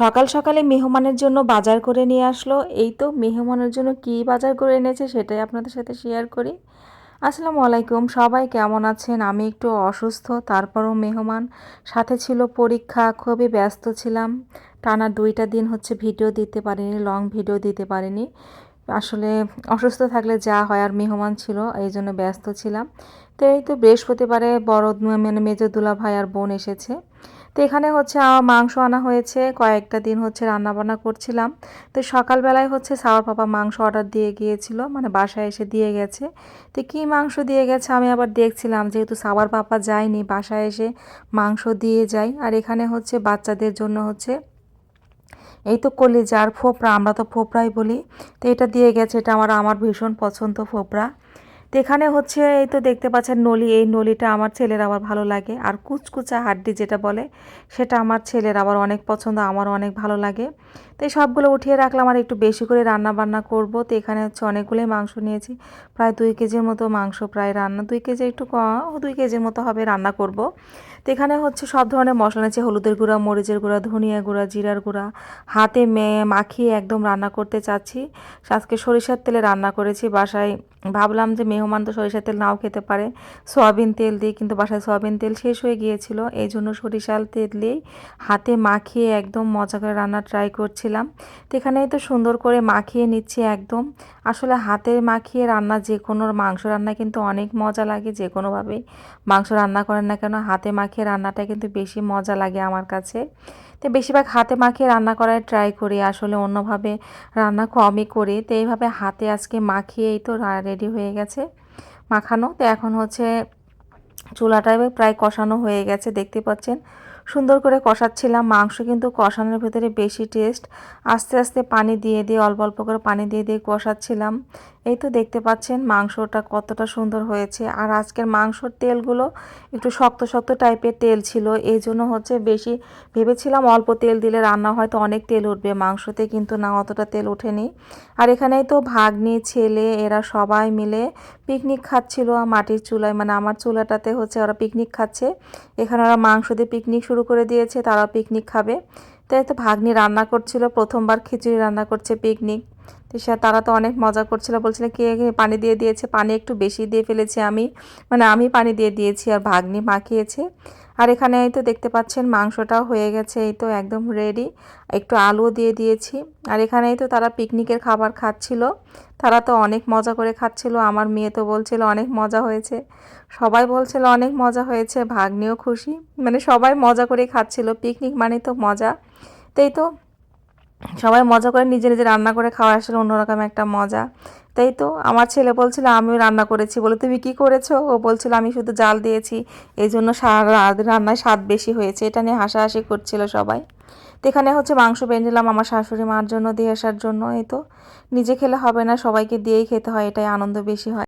সকাল সকালে মেহমানের জন্য বাজার করে নিয়ে আসলো। এই তো মেহমানের জন্য কি বাজার করে এনেছে সেটাই আপনাদের সাথে শেয়ার করি। আসসালামু আলাইকুম, সবাই কেমন আছেন? আমি একটু অসুস্থ, তারপরও মেহমান। সাথে ছিল পরীক্ষা, খুবই ব্যস্ত ছিলাম। টানা দুইটা দিন হচ্ছে ভিডিও দিতে পারিনি লং ভিডিও দিতে পারিনি। আসলে অসুস্থ থাকলে যা হয় আর মেহমান ছিল, এই জন্য ব্যস্ত ছিলাম। তো এই তো বৃহস্পতিবারে বড় মানে মেজো দুলা ভাই আর বোন এসেছে। তো এখানে হচ্ছে আমার মাংস আনা হয়েছে, কয়েকটা দিন হচ্ছে রান্নাবান্না করছিলাম। তো সকালবেলায় হচ্ছে সাওয়ার পাপা মাংস অর্ডার দিয়ে গিয়েছিল মানে বাসায় এসে দিয়ে গেছে। তো কী মাংস দিয়ে গেছে আমি আবার দেখছিলাম, যেহেতু সাওয়ার পাপা যায়নি, বাসায় এসে মাংস দিয়ে যায় আর এখানে হচ্ছে বাচ্চাদের জন্য হচ্ছে, এই তো কলিজার ফোপরা আমরা তো ফোপরাই বলি। তো এটা দিয়ে গেছে, এটা আমার আমার ভীষণ পছন্দ ফোপরা তো এখানে হচ্ছে এই তো দেখতে পাচ্ছেন নলি, এই নলিটা আমার ছেলের আবার ভালো লাগে। আর কুচকুচা হাড্ডি যেটা বলে, সেটা আমার ছেলের আবার অনেক পছন্দ আমার অনেক ভালো লাগে। তো এই সবগুলো উঠিয়ে রাখলাম আর একটু বেশি করে রান্না বান্না করব। তো এখানে হচ্ছে অনেকগুলোই মাংস নিয়েছি। প্রায় দুই কেজির মতো মাংস প্রায় রান্না, দুই কেজি একটু দুই কেজির মতো হবে রান্না করব। তো এখানে হচ্ছে সব ধরনের মশলা নিয়েছে, হলুদের গুঁড়া, মরিচের গুঁড়া, ধনিয়া গুঁড়া, জিরার গুঁড়া। হাতে মাখিয়ে একদম রান্না করতে চাচ্ছি। আজকে সরিষার তেলে রান্না করেছি, বাসায় ভাবলাম যে মেহমান তো সরিষার তেল নাও খেতে পারে। সয়াবিন তেল দিয়ে কিন্তু বাসায় সয়াবিন তেল শেষ হয়ে গিয়েছিল। এই জন্য সরিষার তেল দিয়েই হাতে মাখিয়ে একদম মজা করে রান্না ট্রাই করছিলাম। তো এখানেই তো সুন্দর করে মাখিয়ে নিচ্ছি একদম। আসলে হাতে মাখিয়ে রান্না যে কোনো মাংস রান্না কিন্তু অনেক মজা লাগে যে কোনোভাবেই মাংস রান্না করেন না কেন হাতে মাখিয়ে রান্নাটা কিন্তু বেশি মজা লাগে আমার কাছে। তো বেশিরভাগ হাতে মাখিয়ে রান্না করার ট্রাই করি, আসলে অন্যভাবে রান্না কমই করি। তো এইভাবে হাতে আজকে মাখিয়েই তো রেডি হয়ে গেছে মাখানো। তো এখন হচ্ছে চুলাটায় প্রায় কষানো হয়ে গেছে, দেখতে পাচ্ছেন। সুন্দর করে কষাচ্ছিলাম। মাংস কিন্তু কষানোর ভেতরে বেশি টেস্ট আস্তে আস্তে পানি দিয়ে দিয়ে, অল্প অল্প করে পানি দিয়ে দিয়ে কষাচ্ছিলাম। এই তো দেখতে পাচ্ছেন মাংসটা কতটা সুন্দর হয়েছে। আর আজকের মাংসর তেলগুলো একটু শক্ত শক্ত টাইপের তেল ছিল। এই জন্য হচ্ছে বেশি ভেবেছিলাম অল্প তেল দিলে রান্না হয়তো অনেক তেল উঠবে। মাংসতে কিন্তু না, অতটা তেল ওঠেনি। আর এখানেই তো ভাগ্নি, ছেলে, এরা সবাই মিলে পিকনিক খাচ্ছিল মাটির চুলায়। মানে আমার চুলাটাতে হচ্ছে ওরা পিকনিক খাচ্ছে। এখানে ওরা মাংস দিয়ে পিকনিক শুরু করে দিয়েছে তারা পিকনিক খাবে। তাই তো ভাগ্নি রান্না করছিল, প্রথমবার খিচুড়ি রান্না করছে পিকনিক তো সে, তারা তো অনেক মজা করছিল, বলছিল, কে পানি দিয়ে দিয়েছে? পানি একটু বেশি দিয়ে ফেলেছি আমি। মানে আমি পানি দিয়ে দিয়েছি আর ভাগ্নি মাখিয়েছে। আর এখানে তো দেখতে পাচ্ছেন মাংসটাও হয়ে গেছে, এই তো একদম রেডি একটু আলুও দিয়ে দিয়েছি। আর এখানেই তো তারা পিকনিকের খাবার খাচ্ছিল। তারা তো অনেক মজা করে খাচ্ছিল। আমার মেয়ে তো বলছিল অনেক মজা হয়েছে। সবাই বলছিল অনেক মজা হয়েছে, ভাগ্নেও খুশি। মানে সবাই মজা করে খাচ্ছিল। পিকনিক মানে তো মজা। তাই তো সবাই মজা করে নিজে নিজে রান্না করে খাওয়া আসলে অন্যরকম একটা মজা। তাই তো, আমার ছেলে বলছিল, আমিও রান্না করেছি। বলে, তুমি কি করেছ? ও বলছিল, আমি শুধু জাল দিয়েছি। এই জন্য রান্নায় স্বাদ বেশি হয়েছে। এটা নিয়ে হাসাহাসি করছিল সবাই। তো এখানে হচ্ছে মাংস বেঁধেলাম আমার শাশুড়ি মার জন্য দিয়ে আসার জন্য, এই তো। নিজে খেলে হবে না, সবাইকে দিয়েই খেতে হয়, এটাই আনন্দ বেশি হয়।